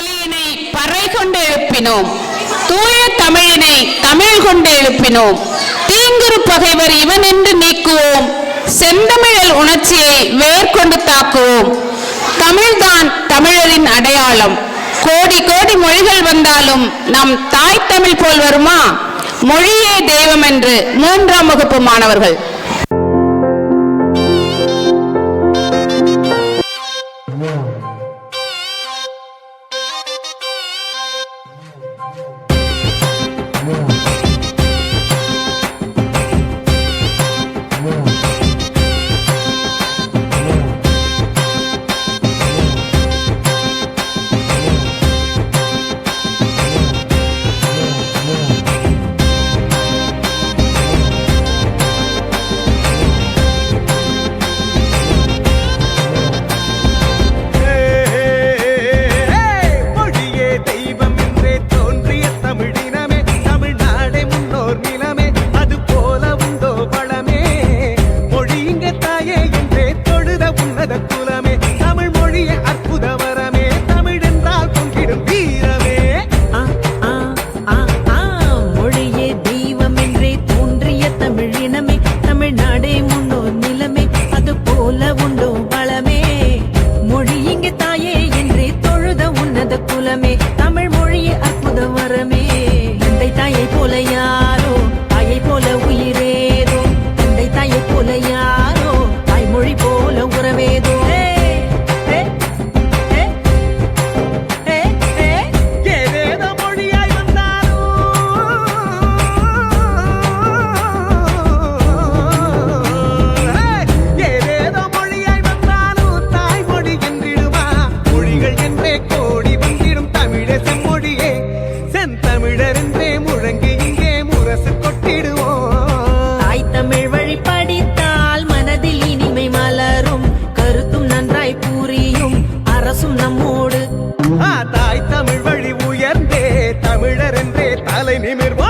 மொழியினை பறை கொண்டு எழுப்பினோம். தூய தமிழினை தமிழ் கொண்டு எழுப்பினோம். தீங்குரு பகைவர் இவன் என்று நீக்குவோம். செந்தமிழல் உணர்ச்சியை வேர்கொண்டு தாக்குவோம். தமிழ்தான் தமிழரின் அடையாளம். கோடி கோடி மொழிகள் வந்தாலும் நம் தாய் தமிழ் போல் வருமா? மொழியே தெய்வம் என்று மூன்றாம் வகுப்பு மாணவர்கள் Yeah. నిమిర్వా